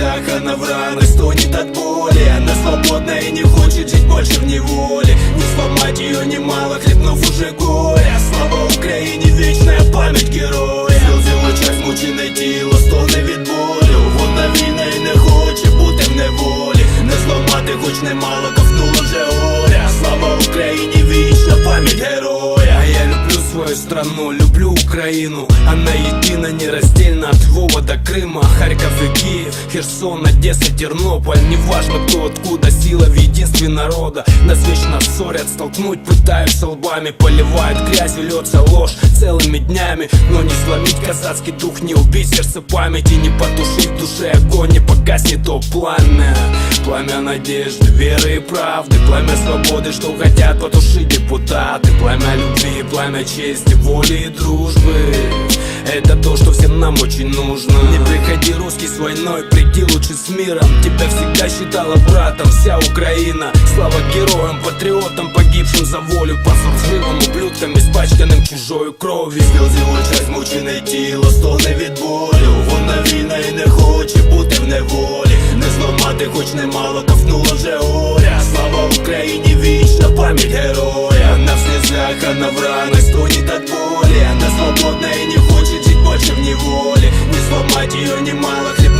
слезах она в ранах стонет от боли Она свободна и не хочет жить больше в неволе Не сломать ее немало, хлебнув уже горя Слава Украине, вечная память героя. Сльози в очах змучене тіло, стогне від болю. Вона вільна і не хоче бути в неволі. Не зламати хоч немало, ковнуло вже горя Слава Україні, вічна пам'ять героя. Я люблю свою страну, люблю Украину Она едина, нераздельна от Львова до Крыма Харьков и Киев, Херсон, Одесса, Тернополь Неважно кто откуда, сила в единстве народа. Нас вечно ссорят, столкнуть пытаются лбами Поливают грязью, льется ложь целыми днями. Но не сломить казацкий дух, не убить сердце памяти Не потушить в душе огонь, не погаснет то пламя. Пламя надежды, веры и правды Пламя свободы, что хотят потушить депутаты. Пламя любви, пламя чести, воли и дружбы. Это то, что всем нам очень нужно. Не приходи русский с войной, приди лучше с миром. Тебя всегда считала братом. Вся Украина Слава героям, патриотам, погибшим за волю По сурживым ублюдкам, испачканным чужою кров'ю Сльози в очах змучене тіло, стогне від болю Вона вільна і не хоче бути в неволі Не зламати хоч немало, ковнуло вже горя Слава Україні, вічна пам'ять героя. Она в слезах, она в ранах, стонет от боли. Она свободна и не хочет жить больше в неволе. Не сломать ее немало, хлебнув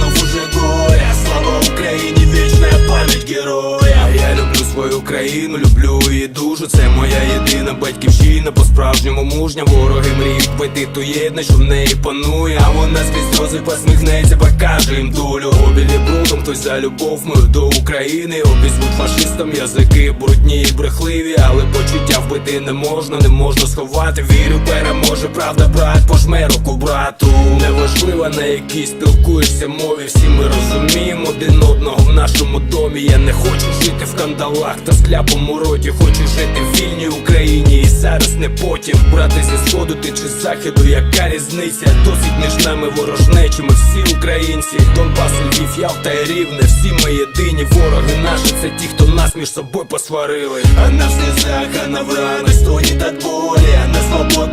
свою країну, люблю її дуже Це моя єдина батьківщина, по-справжньому мужня Вороги мріють вбити ту єдність, що в неї панує. А вона скрізь сльози посміхнеться, покаже їм долю. Обілі брудом, хтось за любов мою до України. Обізвуть фашистам язики брудні і брехливі. Але почуття вбити не можна, не можна сховати. Вірю, переможе правда, брат, пожме руку брату. Неважливо на якій спілкуєшся мові Всі ми розуміємо. Один одного в нашому домі. Я не хочу жити в кандалах та з кляпом у роті Хочу жити в вільній Україні. І зараз не потім Брати зі сходу ти чи з західу, яка різниця? Досить між нами ворожнечі, ми всі українці. Донбас, Львів, Ялта і Рівне, всі ми єдині Вороги наші, це ті, хто нас між собою посварили. А в всі захана в ранах, стоїть от болі, а на и